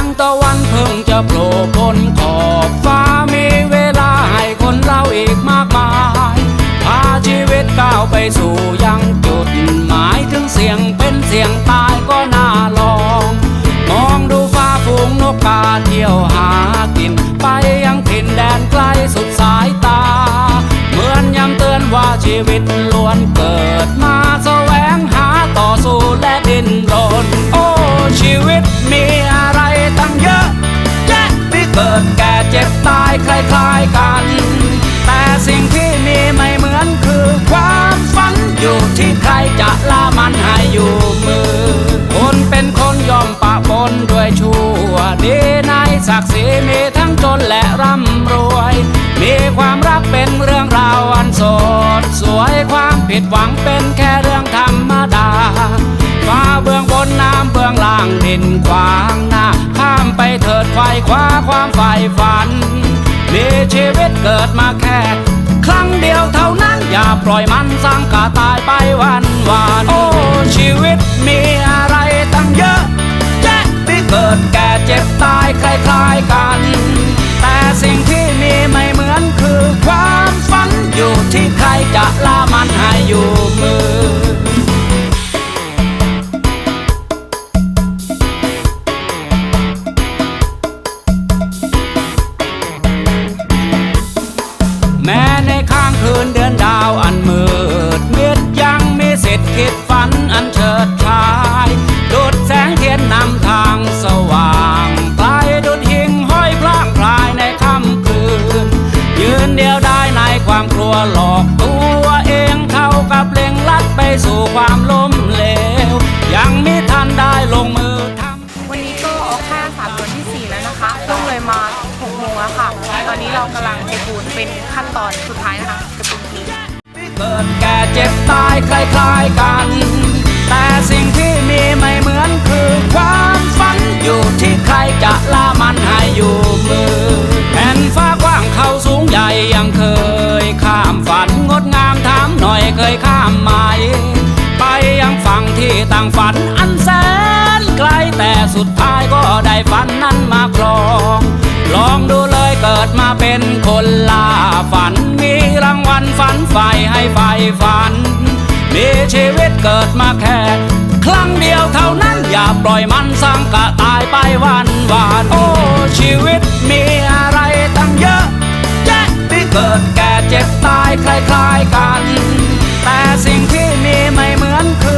งตะวันเพิ่งจะโผล่พ้นขอบฟ้ามีเวลาให้คนเราอีกมากมาย พาชีวิตก้าวไปสู่ยังจุดหมายถึงเสียงเป็นเสียงตายก็น่าลอง มองดูฟ้าฝูงนกกาเที่ยวหากิน ไปยังถิ่นแดนไกลสุดสายตา เหมือนย้ำเตือนว่าชีวิตล้วนเกิดมา ผิดหวังเป็นแค่เรื่องธรรมดา ฟ้าเบื้องบนน้ำเบื้องล่างดินขวางหน้า ข้ามไปเถิดไฟคว้าความใฝ่ฝัน มีชีวิตเกิดมาแค่ ครั้งเดียวเท่านั้นอย่าปล่อยมันสร้างกาตายไปวันวาน โอ้ชีวิตมีอะไร สิทธิ์คิดฝันอันเฉิดฉายดุดแสงเทียนนำทางสว่างไกลดุดหิ่งห้อยพล่างพลายในค่ำคืน ยืนเดียวได้ในความกลัวหลอกตัวเองเข้ากับเล็งลัดไปสู่ความล้มเหลว ยังไมิทันได้ลงมือทำวันนี้ก็ออกค่าสามเดือนที่แล้วนะคะ ต้องเลยมา6โมงแล้วค่ะ ตอนนี้เรากำลังเทปูนเป็นขั้นตอนสุดท้ายนะคะเทปูนทิ้ง เกิดแก่เจ็บตายคล้ายๆกัน แต่สิ่งที่มีไม่เหมือนคือความฝันอยู่ที่ใครจะล่ามันให้อยู่มือแผ่นฟ้ากว้างเขาสูงใหญ่ยังเคย ข้ามฝันงดงามถามหน่อยเคยข้ามไหม ไปยังฝั่งที่ต่างฝันอันแสนไกลแต่สุดท้ายก็ได้ฝันนั้นมาครอง ลองดูเลยเกิดมาเป็นคนล่าฝัน รางวัลฝันใฝ่ให้ใฝ่ฝัน มีชีวิตเกิดมาแค่ ครั้งเดียวเท่านั้นอย่าปล่อยมันสร้างกะตายไปวันวานโอ้ชีวิตมีอะไรตั้งเยอะแยะที่เกิดแก่เจ็บตายคล้ายๆกัน แต่สิ่งที่มีไม่เหมือนคือ